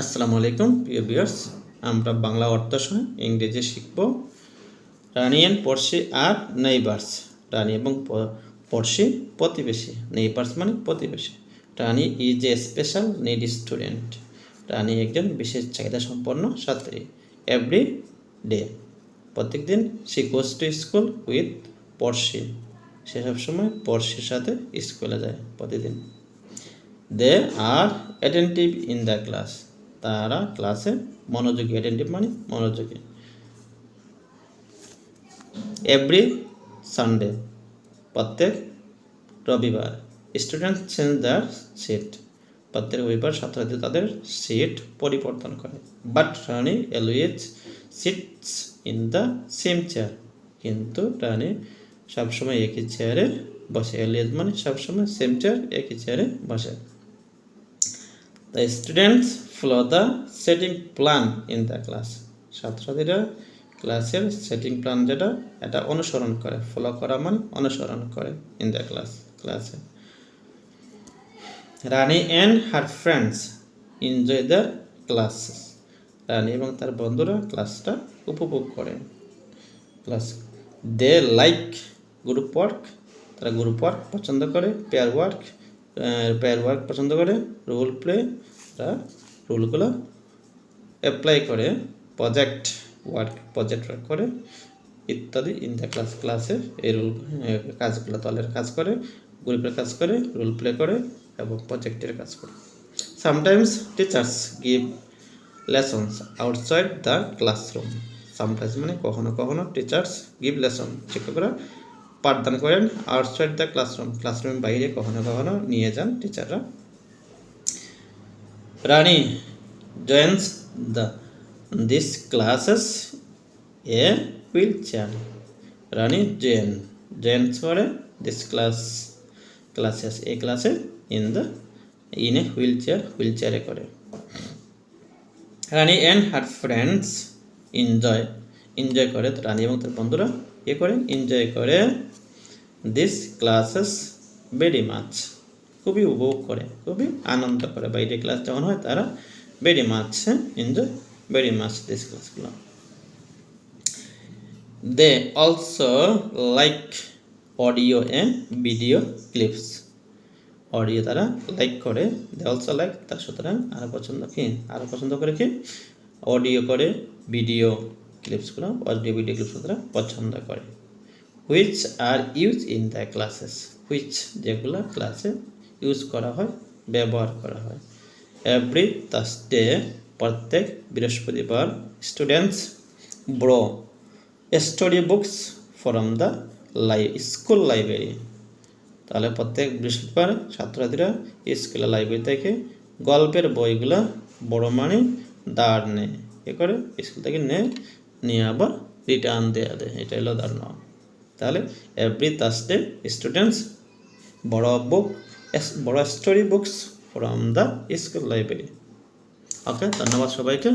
আসসালামু আলাইকুম, প্রিয় ভিউয়ার্স। আমরা বাংলা অর্থ সহ ইংরেজি শিখব। রানী অ্যান্ড পড়শি আর নেইবার্স। রানী এবং পড়শি প্রতিবেশী। নেইবার্স মানে প্রতিবেশী। Rani is a special need student. রানী একজন বিশেষ চাহিদা সম্পন্ন ছাত্রী। Every day. প্রত্যেকদিন she goes to school with পড়শি সে সবসময় পড়শির সাথে স্কুলে যায় প্রতিদিন। They are attentive in the class. তারা ক্লাসে মনোযোগী অ্যাটেন্টিভ মানে মনোযোগী। এভরি সানডে প্রত্যেক রবিবার স্টুডেন্ট চেঞ্জ দ্যার সিট প্রত্যেক রবিবার ছাত্রছাত্রী তাদের সিট পরিবর্তন করে। But Rani always sits in the same chair কিন্তু রানি সবসময় একই চেয়ারে বসে। এলওয়েজ মানে সবসময় সেম চেয়ার একই চেয়ারে বসে। The students follow the setting plan in the class ছাত্রছাত্রীরা ক্লাসের সেটিং প্ল্যান যেটা, এটা অনুসরণ করে। ফলো করা মানে অনুসরণ করে ইন দ্য ক্লাস ক্লাসে Rani and her friends enjoy the class রানী এবং তার বন্ধুরা ক্লাসটা উপভোগ করে class they like group work তারা গ্রুপ ওয়ার্ক পছন্দ করে পেয়ার ওয়ার্ক পেয়ার ওয়ার্ক পছন্দ করে রোল প্লে তারা রুলগুলো অ্যাপ্লাই করে প্রজেক্ট ওয়ার্ক প্রজেক্ট ওয়ার্ক করে ইত্যাদি ইন দ্য ক্লাস ক্লাসে এই রুল কাজগুলো দলের কাজ করে গ্রুপের কাজ করে রোল প্লে করে এবং প্রজেক্টের কাজ করে। Sometimes teachers give lessons outside the classroom sometimes মানে কখনো কখনো টিচার্স গিভ লেসন শিক্ষকরা পাঠদান করেন আউটসাইড দ্য ক্লাসরুম ক্লাসরুমের বাইরে কখনো কখনো নিয়ে যান টিচাররা Rani the, this classes a wheelchair Rani, join joins করে দিস ক্লাস, ক্লাসেস এই ক্লাসে in the, in a wheelchair, wheel চেয়ারে করে। Rani and her friends enjoy enjoy করে। রানী এবং তার বন্ধুরা এ করে এনজয় করে দিস ক্লাসেস ভেরি মাছ খুবই উপভোগ করে, খুবই আনন্দ করে। বাইরে ক্লাস যখন হয়, তারা very much enjoy very much this ক্লাসগুলো they also like audio and video clips audio তারা লাইক করে দে অলসো লাইক তার সুতরাং আরও পছন্দ কি? আরও পছন্দ করে কি? অডিও করে ভিডিও ক্লিপসগুলো অডিও ভিডিও ক্লিপস তারা পছন্দ করে। Which are use in the classes which যেগুলো ক্লাসে ইউজ করা হয়, ব্যবহার করা হয়। এভরি থার্সডে প্রত্যেক বৃহস্পতিবার students borrow story books from the lie school library তাহলে প্রত্যেক বৃহস্পতিবার ছাত্রছাত্রীরা স্কুলের লাইব্রেরি থেকে গল্পের বইগুলো বড় মানে দাঁড় নেয়। এ করে স্কুল থেকে নেয় নিয়ে আবার রিটার্ন দেওয়া দেয়। এটা হলো দাঁড় তাহলে এভরি থার্সডে স্টুডেন্টস বড় বুক বড় story books from the school library okay ধন্যবাদ সবাইকে।